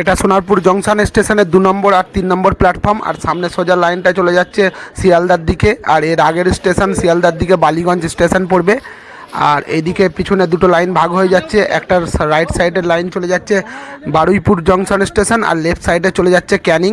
এটা সোনারপুর জংশন স্টেশনের দু নম্বর আর তিন নম্বর প্ল্যাটফর্ম, আর সামনে সোজা লাইনটা চলে যাচ্ছে শিয়ালদার দিকে, আর এর আগের স্টেশন শিয়ালদার দিকে বালিগঞ্জ স্টেশন পড়বে। আর এদিকে পিছনে দুটো লাইন ভাগ হয়ে যাচ্ছে, একটা রাইট সাইডের লাইন চলে যাচ্ছে বারুইপুর জংশন স্টেশন, আর লেফট সাইডে চলে যাচ্ছে Canning.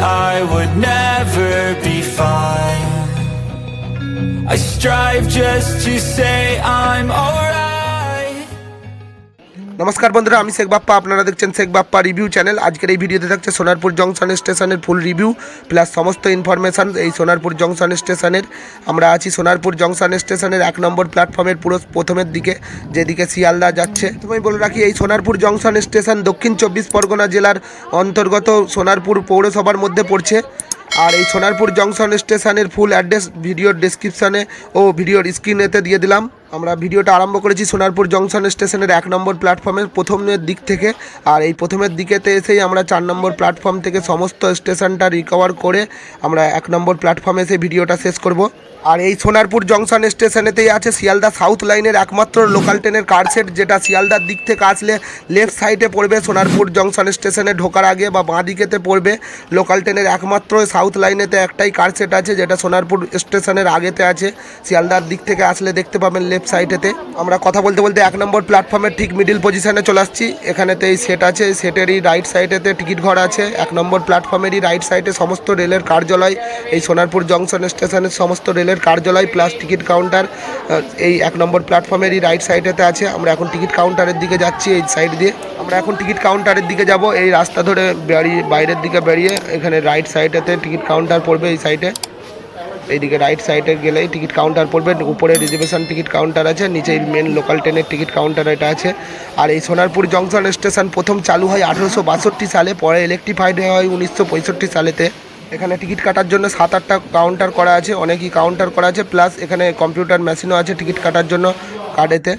I would never be fine. I strive just to say I'm alright. নমস্কার বন্ধুরা, আমি শেখ বাপ্পা, আপনারা দেখছেন শেখ বাপ্পা রিভিউ চ্যানেল। আজকের এই ভিডিওতে থাকছে সোনারপুর জংশন স্টেশনের ফুল রিভিউ প্লাস সমস্ত ইনফরমেশান এই সোনারপুর জংশন স্টেশনের। আমরা আছি সোনারপুর জংশন স্টেশনের এক নম্বর প্ল্যাটফর্মের পুরো প্রথমের দিকে, যেদিকে শিয়ালদা যাচ্ছে। তুমি বলে রাখি, এই সোনারপুর জংশন স্টেশন দক্ষিণ চব্বিশ পরগনা জেলার অন্তর্গত সোনারপুর পৌরসভার মধ্যে পড়ছে। আর এই সোনারপুর জংশন স্টেশনের ফুল অ্যাড্রেস ভিডিওর ডিসক্রিপশানে ও ভিডিওর স্ক্রিনেতে দিয়ে দিলাম। আমরা ভিডিওটা আরম্ভ করেছি সোনারপুর জংশন স্টেশনের এক নম্বর প্ল্যাটফর্মের প্রথমের দিক থেকে। আর এই প্রথমের দিকেতে এসেই আমরা চার নম্বর প্ল্যাটফর্ম থেকে সমস্ত স্টেশনটা রিকভার করে আমরা এক নম্বর প্ল্যাটফর্মে এসে ভিডিওটা শেষ করব। আর এই সোনারপুর জংশন স্টেশনেতেই আছে শিয়ালদা সাউথ লাইনের একমাত্র লোকাল ট্রেনের কার সেট, যেটা শিয়ালদার দিক থেকে আসলে লেফট সাইডে পড়বে। সোনারপুর জংশন স্টেশনে ঢোকার আগে বা বাঁ দিকেতে পড়বে। লোকাল ট্রেনের একমাত্র সাউথ লাইনেতে একটাই কার সেট আছে, যেটা সোনারপুর স্টেশনের আগেতে আছে। শিয়ালদার দিক থেকে আসলে দেখতে পাবেন লেফট সাইডেতে আমরা কথা বলতে বলতে এক নম্বর প্ল্যাটফর্মের ঠিক মিডিল পজিশনে চলে আসছি। এখানেতে এই সেট আছে সেটেরই রাইট সাইডেতে টিকিট ঘর আছে। এক নম্বর প্ল্যাটফর্মেরই রাইট সাইডে সমস্ত রেলের কার্যালয়, এই সোনারপুর জংশন স্টেশনের সমস্ত রেলের কার্যালয় প্লাস টিকিট কাউন্টার এই এক নম্বর প্ল্যাটফর্মেরই রাইট সাইডেতে আছে। আমরা এখন টিকিট কাউন্টারের দিকে যাচ্ছি এই সাইড দিয়ে। আমরা এখন টিকিট কাউন্টারের দিকে যাব, এই রাস্তা ধরে বেরিয়ে, বাইরের দিকে বেরিয়ে, এখানে রাইট সাইডেতে টিকিট কাউন্টার পড়বে এই সাইডে এইদিকে রাইট সাইডে গেলেই টিকিট কাউন্টার পড়বে, উপরে রিজার্ভেশন টিকিট কাউন্টার আছে, নিচে মেন লোকাল ট্রেনের টিকিট কাউন্টার এটা আছে। আর এই সোনারপুর জংশন স্টেশন প্রথম চালু হয় আঠেরোশো বাষট্টি সালে, পরে ইলেকট্রিফাইড হয় উনিশশো পঁয়ষট্টি সালেতে। এখানে টিকিট কাটার জন্য সাত আটটা কাউন্টার করা আছে, অনেকই কাউন্টার করা আছে প্লাস এখানে কম্পিউটার মেশিনও আছে টিকিট কাটার জন্য কার্ডেতে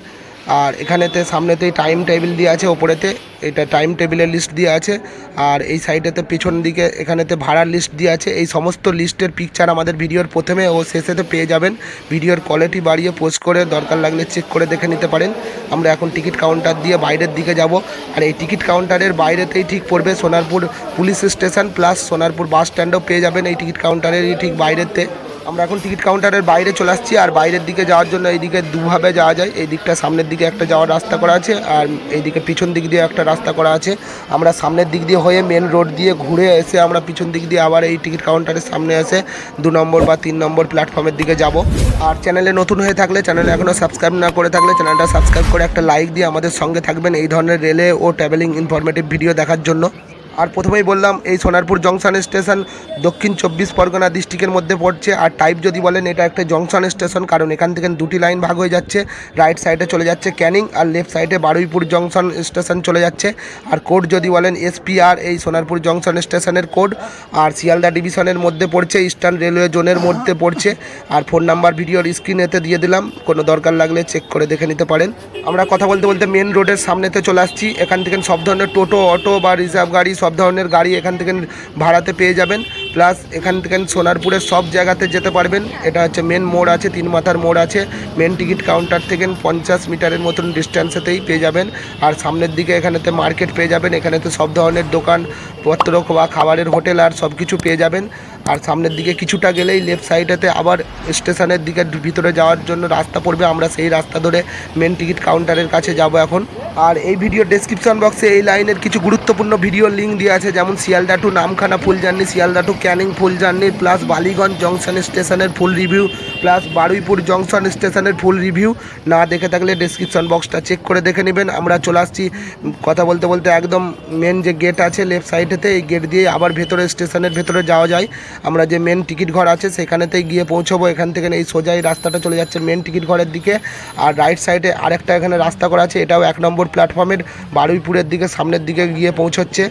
আর এখানেতে সামনেতেই টাইম টেবিল দিয়ে আছে, ওপরেতে এটা টাইম টেবিলের লিস্ট দিয়ে আছে, আর এই সাইডেতে পিছন দিকে এখানেতে ভাড়ার লিস্ট দিয়ে আছে। এই সমস্ত লিস্টের পিকচার আমাদের ভিডিওর প্রথমে ও শেষেতে পেয়ে যাবেন। ভিডিওর কোয়ালিটি বাড়িয়ে পোস্ট করে দরকার লাগলে চেক করে দেখে নিতে পারেন। আমরা এখন টিকিট কাউন্টার দিয়ে বাইরের দিকে যাব। আর এই টিকিট কাউন্টারের বাইরেতেই ঠিক পড়বে Sonarpur police station plus Sonarpur bus স্ট্যান্ডও পেয়ে যাবেন এই টিকিট কাউন্টারেরই ঠিক বাইরেতে। আমরা এখন টিকিট কাউন্টারের বাইরে চলে আসছি আর বাইরের দিকে যাওয়ার জন্য এইদিকে দুভাবে যাওয়া যায়। এই দিকটা সামনের দিকে একটা যাওয়ার রাস্তা করা আছে আর এইদিকে পিছন দিক দিয়ে একটা রাস্তা করা আছে। আমরা সামনের দিক দিয়ে হয়ে মেন রোড দিয়ে ঘুরে এসে আমরা পিছন দিক দিয়ে আবার এই টিকিট কাউন্টারের সামনে এসে দু নম্বর বা তিন নম্বর প্ল্যাটফর্মের দিকে যাব। আর চ্যানেলে নতুন হয়ে থাকলে চ্যানেলে এখনও সাবস্ক্রাইব না করে থাকলে চ্যানেলটা সাবস্ক্রাইব করে একটা লাইক দিয়ে আমাদের সঙ্গে থাকবেন এই ধরনের রেলে ও ট্রাভেলিং ইনফরমেটিভ ভিডিও দেখার জন্য। আর প্রথমেই বললাম, এই সোনারপুর জংশন স্টেশন দক্ষিণ চব্বিশ পরগনা ডিস্ট্রিক্টের মধ্যে পড়ছে। আর টাইপ যদি বলেন, এটা একটা জংশন স্টেশন, কারণ এখান থেকে দুটি লাইন ভাগ হয়ে যাচ্ছে। রাইট সাইডে চলে যাচ্ছে ক্যানিং, আর লেফট সাইডে বারুইপুর জংশন স্টেশন চলে যাচ্ছে। আর কোড যদি বলেন এসপিআর এই সোনারপুর জংশন স্টেশনের কোড আর শিয়ালদা ডিভিশনের মধ্যে পড়ছে ইস্টার্ন রেলওয়ে জোনের মধ্যে পড়ছে। আর ফোন নাম্বার ভিডিওর স্ক্রিনেতে দিয়ে দিলাম, কোনো দরকার লাগলে চেক করে দেখে নিতে পারেন। আমরা কথা বলতে বলতে মেন রোডের সামনেতে চলে আসছি। এখান থেকে সব ধরনের টোটো, অটো বা রিজার্ভ গাড়ি সব ধরনের গাড়ি এখান থেকে ভাড়াতে পেয়ে যাবেন। প্লাস এখান থেকে সোনারপুরের সব জায়গাতে যেতে পারবেন। এটা হচ্ছে মেন মোড় আছে, তিন মাথার মোড় আছে। মেন টিকিট কাউন্টার থেকে পঞ্চাশ মিটারের মতন ডিস্ট্যান্সেতেই পেয়ে যাবেন। আর সামনের দিকে এখানেতে মার্কেট পেয়ে যাবেন। এখানেতে সব ধরনের দোকান, পত্র বা খাবারের হোটেল আর সব কিছু পেয়ে যাবেন। আর সামনের দিকে কিছুটা গেলেই লেফট সাইডেতে আবার স্টেশনের দিকে ভিতরে যাওয়ার জন্য রাস্তা পড়বে। আমরা সেই রাস্তা ধরে মেন টিকিট কাউন্টারের কাছে যাব এখন। আর এই ভিডিও ডেসক্রিপশন বক্সে এই লাইনের কিছু গুরুত্বপূর্ণ ভিডিও লিঙ্ক দেওয়া আছে, যেমন Sealdah to Namkhana full journey Sealdah to Canning full journey plus Ballygunge junction স্টেশনের full review plus Baruipur junction স্টেশনের ফুল রিভিউ না দেখে থাকলে ডেসক্রিপশন বক্সটা চেক করে দেখে নেবেন। আমরা চলে আসছি, কথা বলতে বলতে একদম মেন যে গেট আছে লেফট সাইডেতে এই গেট দিয়ে আবার ভেতরে, স্টেশনের ভেতরে যাওয়া যায়। আমরা যে মেন টিকিট ঘর আছে সেখানেতেই গিয়ে পৌঁছবো। এখান থেকে এই সোজা এই রাস্তাটা চলে যাচ্ছে মেন টিকিট ঘরের দিকে। আর রাইট সাইডে আরেকটা এখানে রাস্তা করা আছে, এটাও এক নম্বর প্ল্যাটফর্মের বারুইপুরের দিকে সামনের দিকে গিয়ে পৌঁছচ্ছে।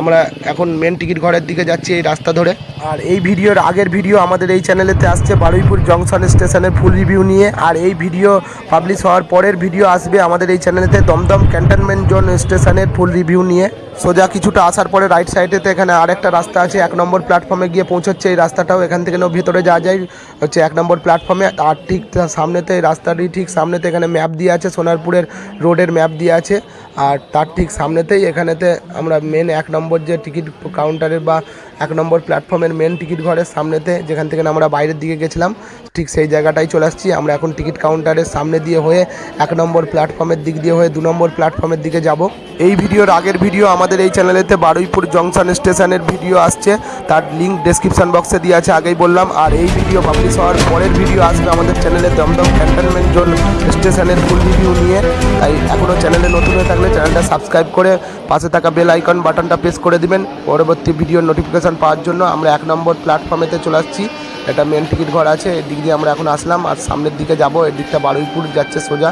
আমরা এখন মেন টিকিট ঘরের দিকে যাচ্ছি এই রাস্তা ধরে। আর এই ভিডিওর আগের ভিডিও আমাদের এই চ্যানেলেতে আসছে, বারুইপুর জংশন স্টেশনের ফুল রিভিউ নিয়ে। আর এই ভিডিও পাবলিশ হওয়ার পরের ভিডিও আসবে আমাদের এই চ্যানেলেতে দমদম ক্যান্টনমেন্ট জোন স্টেশনের ফুল রিভিউ নিয়ে। সোজা কিছুটা আসার পরে রাইট সাইডেতে এখানে আরেকটা রাস্তা আছে, এক নম্বর প্ল্যাটফর্মে গিয়ে পৌঁছচ্ছে এই রাস্তাটাও, এখান থেকে ভেতরে যাওয়া যায়, হচ্ছে এক নম্বর প্ল্যাটফর্মে আর ঠিক সামনেতে, রাস্তাটি ঠিক সামনেতে এখানে ম্যাপ দিয়ে আছে, সোনারপুরের রোডের ম্যাপ দিয়ে আছে। আর তার ঠিক সামনেতেই এখানেতে আমরা মেন এক নম্বর যে টিকিট কাউন্টারের বা এক নম্বর প্ল্যাটফর্মের মেন টিকিট ঘরের সামনেতে যেখান থেকে আমরা বাইরের দিকে গেছিলাম, ঠিক সেই জায়গাটাই চলে আসছি। আমরা এখন টিকিট কাউন্টারের সামনে দিয়ে হয়ে এক নম্বর প্ল্যাটফর্মের দিক দিয়ে হয়ে দু নম্বর প্ল্যাটফর্মের দিকে যাব। এই ভিডিওর আগের ভিডিও আমাদের এই চ্যানেলেতে বারুইপুর জংশন স্টেশনের ভিডিও আসছে। তার লিঙ্ক ডেসক্রিপশন বক্সে দিয়ে আছে, আগেই বললাম। আর এই ভিডিও পাবলিশ হওয়ার পরের ভিডিও আসবে আমাদের চ্যানেলে দমদম ক্যান্টনমেন্ট জোন স্টেশনের ফুল ভিডিও নিয়ে। তাই এখনও চ্যানেলে নতুন হয়ে থাকলে চ্যানেলটা সাবস্ক্রাইব করে পাশে থাকা বেল আইকন বাটনটা প্রেস করে দিবেন। পরবর্তী ভিডিওর নোটিফিকেশন পাওয়ার জন্য আমরা এক নম্বর প্ল্যাটফর্মেতে চলে আসছি। এটা মেন টিকিট ঘর আছে, এদিক দিয়ে আমরা এখন আসলাম। আর সামনের দিকে যাব, এদিকটা বারুইপুর যাচ্ছে সোজা।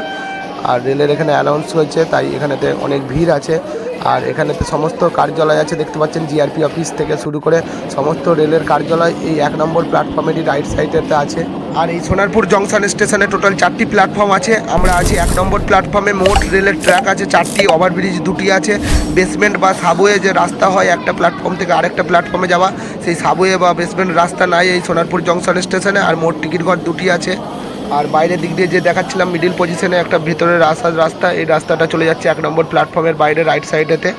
আর রেলের এখানে অ্যানাউন্স হয়েছে, তাই এখানেতে অনেক ভিড় আছে। আর এখানেতে সমস্ত কার্যালয় আছে, দেখতে পাচ্ছেন জিআরপি অফিস থেকে শুরু করে সমস্ত রেলের কার্যালয় এই এক নম্বর প্ল্যাটফর্মেরই রাইট সাইডেতে আছে। আর এই সোনারপুর জংশন স্টেশনে টোটাল চারটি প্ল্যাটফর্ম আছে। আমরা আছি এক নম্বর প্ল্যাটফর্মে মোট রেলের ট্র্যাক আছে চারটি ওভারব্রিজ দুটি আছে। বেসমেন্ট বা সাবওয়ে যে রাস্তা হয়, একটা প্ল্যাটফর্ম থেকে আরেকটা প্ল্যাটফর্মে যাওয়া। সেই সাবওয়ে বা বেসমেন্ট রাস্তা নাই এই সোনারপুর জংশন স্টেশনে আর মোট টিকিট ঘর দুটি আছে। আর বাইরের দিক দিয়ে যে দেখাচ্ছিলাম মিডিল পজিশনে একটা ভেতরের রাস্তা রাস্তা, এই রাস্তাটা চলে যাচ্ছে এক নম্বর প্ল্যাটফর্মের বাইরে রাইট সাইডেতে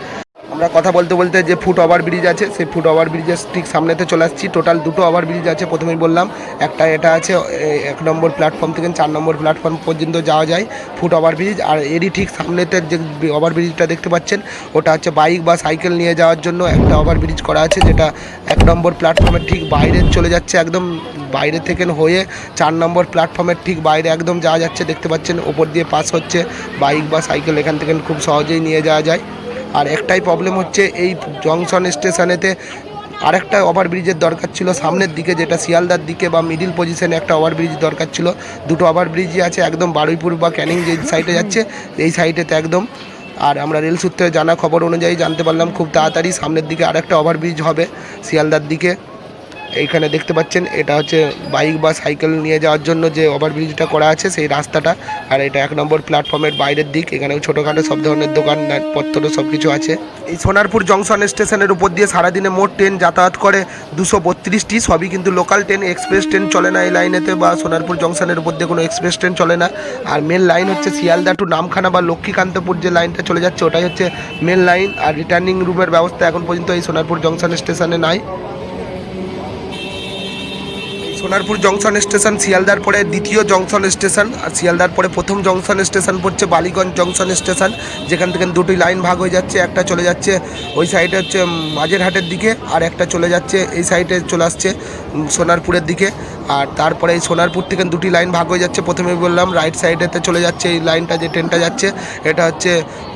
আমরা কথা বলতে বলতে যে ফুট ওভার ব্রিজ আছে, সেই ফুট ওভার ব্রিজের ঠিক সামনেতে চলে আসছি। টোটাল দুটো ওভার ব্রিজ আছে, প্রথমেই বললাম। একটা এটা আছে এক নম্বর প্ল্যাটফর্ম থেকে চার নম্বর প্ল্যাটফর্ম পর্যন্ত যাওয়া যায় ফুট ওভার ব্রিজ আর এরই ঠিক সামনেতে যে ওভার ব্রিজটা দেখতে পাচ্ছেন, ওটা হচ্ছে বাইক বা সাইকেল নিয়ে যাওয়ার জন্য একটা ওভার ব্রিজ করা আছে, যেটা এক নম্বর প্ল্যাটফর্মের ঠিক বাইরে চলে যাচ্ছে একদম বাইরে থেকে হয়ে চার নম্বর প্ল্যাটফর্মের ঠিক বাইরে একদম যাওয়া যাচ্ছে। দেখতে পাচ্ছেন, ওপর দিয়ে পাস হচ্ছে। বাইক বা সাইকেল এখান থেকে খুব সহজেই নিয়ে যাওয়া যায়। আর একটাই প্রবলেম হচ্ছে এই জংশন স্টেশনেতে আরেকটা ওভারব্রিজের দরকার ছিল। সামনের দিকে যেটা শিয়ালদার দিকে বা মিডিল পজিশনে একটা ওভারব্রিজ দরকার ছিল। দুটো ওভারব্রিজই আছে, একদম বারুইপুর বা ক্যানিং যে সাইডে যাচ্ছে, এই সাইডেতে একদম। আর আমরা রেল সূত্রে জানা খবর অনুযায়ী জানতে পারলাম, খুব তাড়াতাড়ি সামনের দিকে আরেকটা ওভারব্রিজ হবে শিয়ালদার দিকে। এইখানে দেখতে পাচ্ছেন, এটা হচ্ছে বাইক বা সাইকেল নিয়ে যাওয়ার জন্য যে ওভারব্রিজটা করা আছে, সেই রাস্তাটা। আর এটা এক নম্বর প্ল্যাটফর্মের বাইরের দিক, এখানেও ছোটোখাটো সব ধরনের দোকান পত্র সব কিছু আছে। এই সোনারপুর জংশন স্টেশনের উপর দিয়ে সারাদিনে মোট ট্রেন যাতায়াত করে দুশো বত্রিশটি, সবই কিন্তু লোকাল ট্রেন এক্সপ্রেস ট্রেন চলে না এই লাইনেতে বা সোনারপুর জংশনের উপর দিয়ে কোনো এক্সপ্রেস ট্রেন চলে না। আর মেন লাইন হচ্ছে শিয়ালদা টু নামখানা বা লক্ষ্মীকান্তপুর যে লাইনটা চলে যাচ্ছে, ওটাই হচ্ছে মেন লাইন আর রিটার্নিং রুমের ব্যবস্থা এখন পর্যন্ত এই সোনারপুর জংশন স্টেশনে নাই। সোনারপুর জংশন স্টেশন, শিয়ালদার পরে দ্বিতীয় জংশন স্টেশন, আর শিয়ালদার পরে প্রথম জংশন স্টেশন পড়ছে বালিগঞ্জ জংশন স্টেশন, যেখান থেকে দুটি লাইন ভাগ হয়ে যাচ্ছে, একটা চলে যাচ্ছে ওই সাইডে হচ্ছে মাঝেরহাটের দিকে, আর একটা চলে যাচ্ছে এই সাইডে চলে আসছে সোনারপুরের দিকে, আর তারপরে এই সোনারপুর থেকে দুটি লাইন ভাগ হয়ে যাচ্ছে, প্রথমে বললাম রাইট সাইডেতে চলে যাচ্ছে, এই লাইনটা যে ট্রেনটা যাচ্ছে, এটা হচ্ছে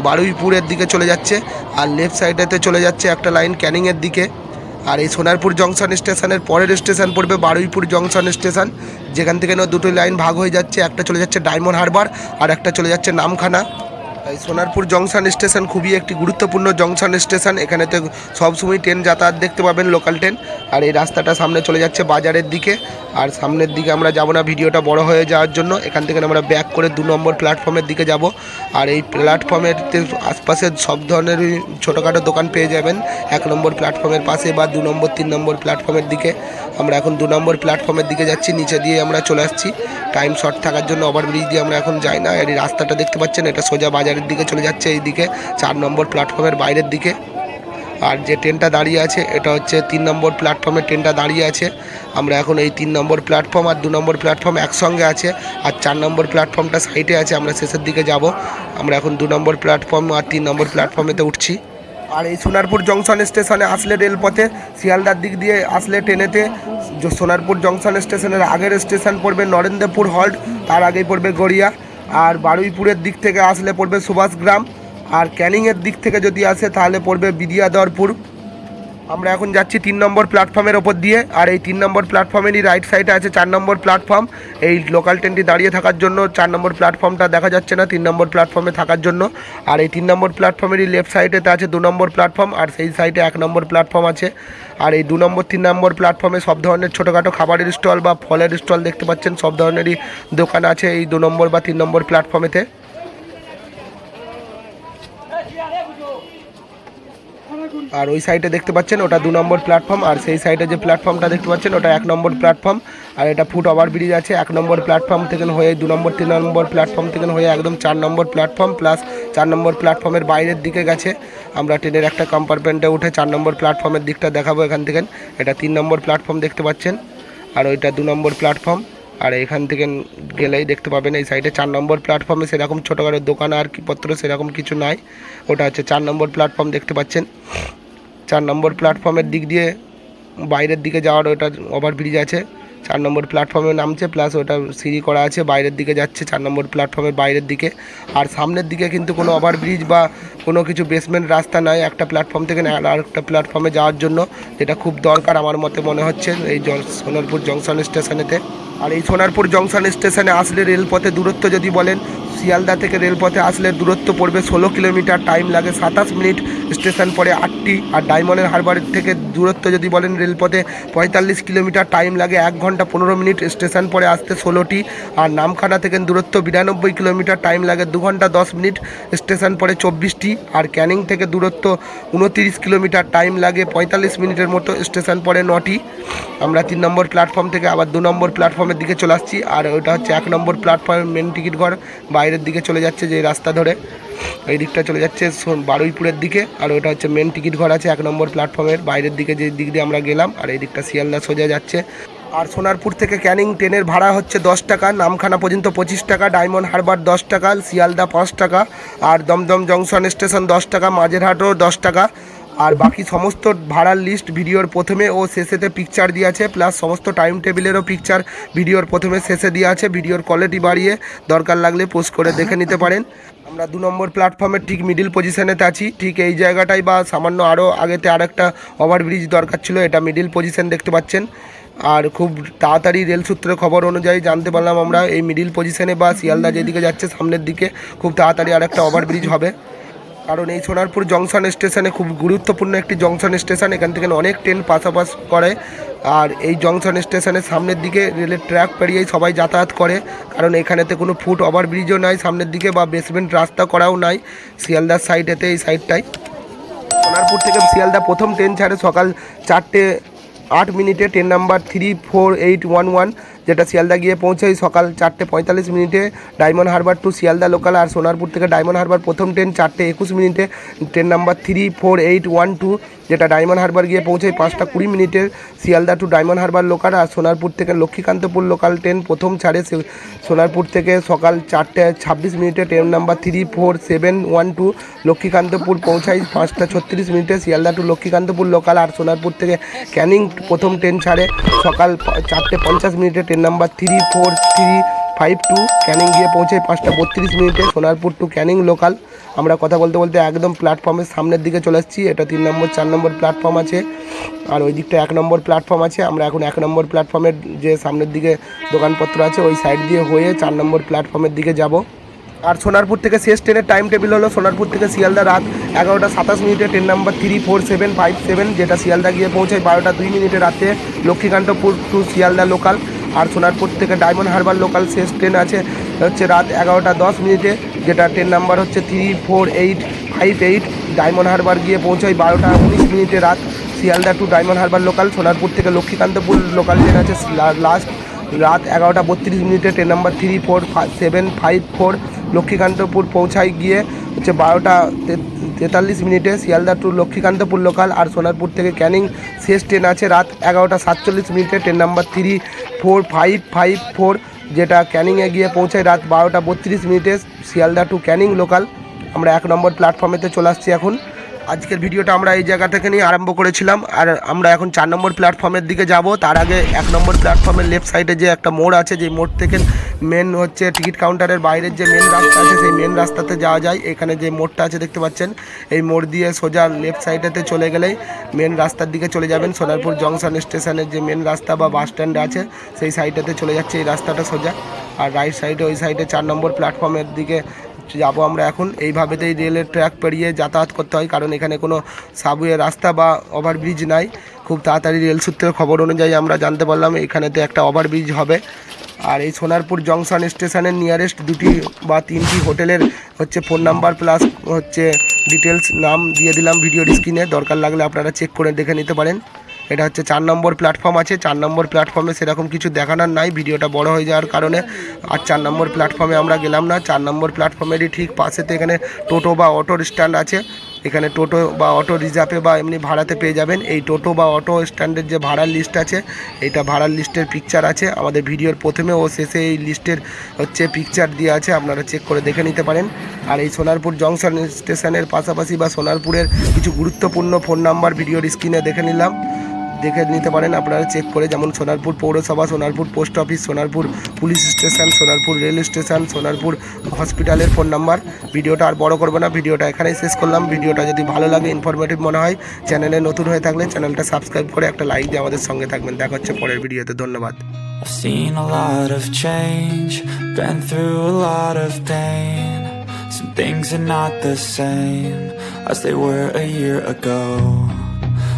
বারুইপুরের দিকে চলে যাচ্ছে, আর লেফট সাইডেতে চলে যাচ্ছে একটা লাইন ক্যানিংয়ের দিকে আর এই সোনারপুর জংশন স্টেশনের পরের স্টেশন পড়বে বারুইপুর জংশন স্টেশন, যেখান থেকে দুটো লাইন ভাগ হয়ে যাচ্ছে, একটা চলে যাচ্ছে ডায়মন্ড হারবার আর একটা চলে যাচ্ছে নামখানা। সোনারপুর জংশন স্টেশন খুবই একটি গুরুত্বপূর্ণ জংশন স্টেশন। এখানেতে সবসময় ট্রেন যাতায়াত দেখতে পাবেন লোকাল ট্রেন। আর এই রাস্তাটা সামনে চলে যাচ্ছে বাজারের দিকে। আর সামনের দিকে আমরা যাব না, ভিডিওটা বড় হয়ে যাওয়ার জন্য। এখান থেকে আমরা ব্যাক করে দু নম্বর প্ল্যাটফর্মের দিকে যাব। আর এই প্ল্যাটফর্মের আশপাশে সব ধরনের ছোটোখাটো দোকান পেয়ে যাবেন। এক নম্বর প্ল্যাটফর্মের পাশে বা দু নম্বর, তিন নম্বর প্ল্যাটফর্মের দিকে। আমরা এখন দু নম্বর প্ল্যাটফর্মের দিকে যাচ্ছি, নিচে দিয়ে আমরা চলে আসছি। টাইম শর্ট থাকার জন্য ওভারব্রিজ দিয়ে আমরা এখন যাই না। এই রাস্তাটা দেখতে পাচ্ছেন, এটা সোজা বাজারের দিকে চলে যাচ্ছে এই দিকে চার নম্বর প্ল্যাটফর্মের বাইরের দিকে। আর যে ট্রেনটা দাঁড়িয়ে আছে, এটা হচ্ছে তিন নম্বর প্ল্যাটফর্মে ট্রেনটা দাঁড়িয়ে আছে। আমরা এখন এই তিন নম্বর প্ল্যাটফর্ম আর দু নম্বর প্ল্যাটফর্ম একসঙ্গে আছে, আর চার নম্বর প্ল্যাটফর্মটা সাইডে আছে, আমরা শেষের দিকে যাব। আমরা এখন দু নম্বর প্ল্যাটফর্ম আর তিন নম্বর প্ল্যাটফর্মেতে উঠছি। আর এই সোনারপুর জংশন স্টেশনে আসলে রেলপথে শিয়ালদার দিক দিয়ে আসলে ট্রেনেতে সোনারপুর জংশন স্টেশনের আগের স্টেশন পড়বে নরেন্দ্রপুর হল্ট, তার আগেই পড়বে গড়িয়া। আর বারুইপুরের দিক থেকে আসলে পড়বে সুভাষগ্রাম। আর ক্যানিংয়ের দিক থেকে যদি আসে, তাহলে পড়বে বিদিয়াদরপুর। আমরা এখন যাচ্ছি তিন নম্বর প্ল্যাটফর্মের ওপর দিয়ে, আর এই তিন নম্বর প্ল্যাটফর্মেরই রাইট সাইডে আছে চার নম্বর প্ল্যাটফর্ম। এই লোকাল ট্রেনটি দাঁড়িয়ে থাকার জন্য চার নম্বর প্ল্যাটফর্মটা দেখা যাচ্ছে না, তিন নম্বর প্ল্যাটফর্মে থাকার জন্য। আর এই তিন নম্বর প্ল্যাটফর্মেরই লেফট সাইডেতে আছে দু নম্বর প্ল্যাটফর্ম, আর সেই সাইডে এক নম্বর প্ল্যাটফর্ম আছে। আর এই দু নম্বর, তিন নম্বর প্ল্যাটফর্মে সব ধরনের ছোটোখাটো খাবারের স্টল বা ফলের স্টল দেখতে পাচ্ছেন, সব ধরনেরই দোকান আছে এই দু নম্বর বা তিন নম্বর প্ল্যাটফর্মেতে। আর ওই সাইডে দেখতে পাচ্ছেন, ওটা দু নম্বর প্ল্যাটফর্ম আর সেই সাইডে যে প্ল্যাটফর্মটা দেখতে পাচ্ছেন, ওটা এক নম্বর প্ল্যাটফর্ম আর এটা ফুট ওভার ব্রিজ আছে, এক নম্বর প্ল্যাটফর্ম থেকে হয়ে দু নম্বর, তিন নম্বর প্ল্যাটফর্ম থেকে হয়ে একদম চার নম্বর প্ল্যাটফর্ম প্লাস চার নম্বর প্ল্যাটফর্মের বাইরের দিকে গেছে। আমরা ট্রেনের একটা কম্পার্টমেন্টে উঠে চার নম্বর প্ল্যাটফর্মের দিকটা দেখাবো এখান থেকে। এটা তিন নম্বর প্ল্যাটফর্ম দেখতে পাচ্ছেন, আর ওইটা দু নম্বর প্ল্যাটফর্ম আর এখান থেকে গেলেই দেখতে পাবেন এই সাইডে চার নম্বর প্ল্যাটফর্মে সেরকম ছোটোখাটো দোকান আর কি পত্র সেরকম কিছু নাই। ওটা হচ্ছে চার নম্বর প্ল্যাটফর্ম দেখতে পাচ্ছেন। চার নম্বর প্ল্যাটফর্মের দিক দিয়ে বাইরের দিকে যাওয়ার ওটা ওভারব্রিজ আছে। চার নম্বর প্ল্যাটফর্মে নামছে প্লাস ওটা সিঁড়ি করা আছে, বাইরের দিকে যাচ্ছে চার নম্বর প্ল্যাটফর্মের বাইরের দিকে। আর সামনের দিকে কিন্তু কোনো ওভারব্রিজ বা কোনো কিছু বেসমেন্ট রাস্তা নাই, একটা প্ল্যাটফর্ম থেকে আর একটা প্ল্যাটফর্মে যাওয়ার জন্য। যেটা খুব দরকার আমার মতে মনে হচ্ছে এই সোনারপুর জংশন স্টেশনেতে আর এই সোনারপুর জংশন স্টেশনে আসলে রেলপথে দূরত্ব যদি বলেন, শিয়ালদা থেকে রেলপথে আসলে দূরত্ব পড়বে ষোলো কিলোমিটার, টাইম লাগে সাতাশ মিনিট। স্টেশন পরে আটটি আর ডায়মন্ডের হারবার থেকে দূরত্ব যদি বলেন রেলপথে পঁয়তাল্লিশ কিলোমিটার, টাইম লাগে এক ঘণ্টা পনেরো মিনিট। স্টেশন পরে আসতে ষোলোটি আর নামখানা থেকে দূরত্ব বিরানব্বই কিলোমিটার, টাইম লাগে দু ঘণ্টা দশ মিনিট। স্টেশন পরে চব্বিশটি আর ক্যানিং থেকে দূরত্ব উনতিরিশ কিলোমিটার, টাইম লাগে পঁয়তাল্লিশ মিনিটের মতো। স্টেশন পড়ে নটি। আমরা তিন নম্বর প্ল্যাটফর্ম থেকে আবার দু নম্বর প্ল্যাটফর্মের দিকে চলে আসছি। আর ওটা হচ্ছে এক নম্বর প্ল্যাটফর্ম মেন টিকিট ঘর। বাইরের দিকে চলে যাচ্ছে যে রাস্তা ধরে। এই দিকটা চলে যাচ্ছে বারুইপুরের দিকে। আর ওটা হচ্ছে মেন টিকিট ঘর আছে এক নম্বর প্ল্যাটফর্মের বাইরের দিকে যে দিক দিয়ে আমরা গেলাম, আর এই দিকটা শিয়ালদা সোজা যাচ্ছে। আর সোনারপুর থেকে ক্যানিং ট্রেনের ভাড়া হচ্ছে দশ টাকা, নামখানা পর্যন্ত পঁচিশ টাকা, ডায়মন্ড হারবার দশ টাকা, শিয়ালদা পাঁচ টাকা, আর দমদম জংশন স্টেশন দশ টাকা, মাঝেরহাটও দশ টাকা। আর বাকি সমস্ত ভাড়ার লিস্ট ভিডিওর প্রথমে ও শেষেতে পিকচার দিয়ে আছে প্লাস সমস্ত টাইম টেবিলেরও পিকচার ভিডিওর প্রথমে শেষে দিয়ে আছে, ভিডিওর কোয়ালিটি বাড়িয়ে দরকার লাগলে পোস্ট করে দেখে নিতে পারেন। আমরা দু নম্বর প্ল্যাটফর্মের ঠিক মিডিল পজিশনেতে আছি, ঠিক এই জায়গাটাই বা সামান্য আরও আগেতে আরেকটা ওভারব্রিজ দরকার ছিল, এটা মিডিল পজিশন দেখতে পাচ্ছেন। আর খুব তাড়াতাড়ি রেল সূত্রের খবর অনুযায়ী জানতে পারলাম আমরা, এই মিডিল পজিশনে বা শিয়ালদা যেদিকে যাচ্ছে, সামনের দিকে খুব তাড়াতাড়ি আর একটা ওভারব্রিজ হবে। কারণ এই সোনারপুর জংশন স্টেশনে খুব গুরুত্বপূর্ণ একটি জংশন স্টেশন, এখান থেকে অনেক ট্রেন পাশাপাশ করে। আর এই জংশন স্টেশনের সামনের দিকে রেলের ট্র্যাক পেরিয়েই সবাই যাতায়াত করে, কারণ এখানেতে কোনো ফুট ওভারব্রিজও নাই সামনের দিকে বা বেসমেন্ট রাস্তা করাও নাই শিয়ালদার সাইডেতে এই সাইডটাই সোনারপুর থেকে শিয়ালদা প্রথম ট্রেন ছাড়ে সকাল চারটে আট মিনিটে, train number three four eight one one যেটা শিয়ালদা গিয়ে পৌঁছাই সকাল চারটে পঁয়তাল্লিশ মিনিটে Diamond Harbour to Sealdah local আর সোনারপুর থেকে ডায়মন্ড হারবার প্রথম ট্রেন চারটে একুশ মিনিটে। Train number three four eight one two যেটা ডায়মন্ড হারবার গিয়ে পৌঁছায় পাঁচটা কুড়ি মিনিটে Sealdah to Diamond Harbour local আর সোনারপুর থেকে লক্ষ্মীকান্তপুর লোকাল ট্রেন প্রথম ছাড়ে সোনারপুর থেকে সকাল চারটে ছাব্বিশ মিনিটে train number three four seven one two Lakshmikantapur পৌঁছায় পাঁচটা ছত্রিশ মিনিটে শিয়ালদা টু লক্ষ্মীকান্তপুর লোকাল আর সোনারপুর থেকে ক্যানিং প্রথম ট্রেন ছাড়ে সকাল চারটে পঞ্চাশ মিনিটে train number three four three five two Canning গিয়ে পৌঁছায় পাঁচটা বত্রিশ মিনিটে সোনারপুর টু ক্যানিং লোকাল আমরা কথা বলতে বলতে একদম প্ল্যাটফর্মের সামনের দিকে চলে আসছি এটা তিন নম্বর, চার নম্বর প্ল্যাটফর্ম আছে। আর ওই দিকটা এক নম্বর প্ল্যাটফর্ম আছে। আমরা এখন এক নম্বর প্ল্যাটফর্মের যে সামনের দিকে দোকানপত্র আছে, ওই সাইড দিয়ে হয়ে চার নম্বর প্ল্যাটফর্মের দিকে যাব। আর সোনারপুর থেকে শেষ ট্রেনের টাইম টেবিল হলো সোনারপুর থেকে শিয়ালদা রাত এগারোটা সাতাশ মিনিটে। Train number three four seven five seven যেটা শিয়ালদা গিয়ে পৌঁছায় বারোটা দুই মিনিটে রাতে লক্ষ্মীকান্তপুর টু শিয়ালদা লোকাল আর সোনারপুর থেকে ডায়মন্ড হারবার লোকাল শেষ ট্রেন আছে, হচ্ছে রাত এগারোটা দশ মিনিটে। যেটা ট্রেন নাম্বার হচ্ছে three four eight five eight Diamond Harbour গিয়ে পৌঁছায় বারোটা উনিশ মিনিটে রাত। Sealdah to diamond Harbour local Sonarpur থেকে লক্ষ্মীকান্তপুর লোকাল ট্রেন আছে। লাস্ট রাত এগারোটা বত্রিশ মিনিটে train number three four seven five four Lakshmikantapur পৌঁছায় গিয়ে হচ্ছে বারোটা তেতাল্লিশ মিনিটে শিয়ালদা টু লক্ষ্মীকান্তপুর লোকাল আর সোনারপুর থেকে ক্যানিং শেষ ট্রেন আছে। রাত এগারোটা সাতচল্লিশ মিনিটে train number three four five five four যেটা ক্যানিংয়ে গিয়ে পৌঁছায় রাত বারোটা বত্রিশ মিনিটে শিয়ালদা টু ক্যানিং লোকাল আমরা এক নম্বর প্ল্যাটফর্মেতে চলে আসছি এখন। আজকের ভিডিওটা আমরা এই জায়গা থেকে নিয়ে আরম্ভ করেছিলাম। আর আমরা এখন চার নম্বর প্ল্যাটফর্মের দিকে যাব। তার আগে এক নম্বর প্ল্যাটফর্মের লেফট সাইডে যে একটা মোড় আছে যে মোড় থেকে মেন হচ্ছে টিকিট কাউন্টারের বাইরের যে মেন রাস্তা আছে, সেই মেন রাস্তাতে যাওয়া যায়। এখানে যে মোড়টা আছে, দেখতে পাচ্ছেন, এই মোড় দিয়ে সোজা লেফট সাইডেতে চলে গেলেই মেন রাস্তার দিকে চলে যাবেন। সোনারপুর জংশন স্টেশনের যে মেন রাস্তা বা বাস স্ট্যান্ড আছে, সেই সাইডেতে চলে যাচ্ছে। এই রাস্তাটা সোজা। আর রাইট সাইডে ওই সাইডে চার নম্বর প্ল্যাটফর্মের দিকে যাব আমরা এখন। এইভাবেতেই রেলের ট্র্যাক পেরিয়ে যাতায়াত করতে হয়, কারণ এখানে কোনো সাবওয়ে রাস্তা বা ওভারব্রিজ নাই। খুব তাড়াতাড়ি রেল সূত্রের খবর অনুযায়ী আমরা জানতে পারলাম এখানেতে একটা ওভারব্রিজ হবে। আর এই সোনারপুর জংশন স্টেশনের নিয়ারেস্ট দুটি বা তিনটি হোটেলের হচ্ছে ফোন নাম্বার প্লাস হচ্ছে ডিটেলস নাম দিয়ে দিলাম ভিডিওর স্ক্রিনে দরকার লাগলে আপনারা চেক করে দেখে নিতে পারেন। এটা হচ্ছে চার নম্বর প্ল্যাটফর্ম আছে। চার নম্বর প্ল্যাটফর্মে সেরকম কিছু দেখানোর নাই, ভিডিওটা বড় হয়ে যাওয়ার কারণে। আর চার নম্বর প্ল্যাটফর্মে আমরা গেলাম না। চার নম্বর প্ল্যাটফর্মেরই ঠিক পাশেতে এখানে টোটো বা অটোর স্ট্যান্ড আছে। এখানে টোটো বা অটো রিজার্ভে বা এমনি ভাড়াতে পেয়ে যাবেন। এই টোটো বা অটো স্ট্যান্ডের যে ভাড়ার লিস্ট আছে এটা ভাড়ার লিস্টের পিকচার আছে। আমাদের ভিডিওর প্রথমে ও শেষে এই লিস্টের হচ্ছে পিকচার দিয়ে আছে। আপনারা চেক করে দেখে নিতে পারেন। আর এই সোনারপুর জংশন স্টেশনের পাশাপাশি বা সোনারপুরের কিছু গুরুত্বপূর্ণ ফোন নাম্বার ভিডিওর স্ক্রিনে দেখে নিলাম। দেখে নিতে পারেন। আপনারা চেক করে যেমন সোনারপুর পৌরসভা, Sonarpur post office Sonarpur police station Sonarpur rail station Sonarpur হসপিটালের ফোন নাম্বার ভিডিওটা আর বড় করব না, ভিডিওটা এখানেই শেষ করলাম। ভিডিওটা যদি ভালো লাগে ইনফরমেটিভ মনে হয় চ্যানেলে নতুন হয়ে থাকলে চ্যানেলটা সাবস্ক্রাইব করে একটা লাইক দিয়ে আমাদের সঙ্গে থাকবেন। দেখা হচ্ছে পরের ভিডিওতে, ধন্যবাদ. Some things are not the same as they were a year ago.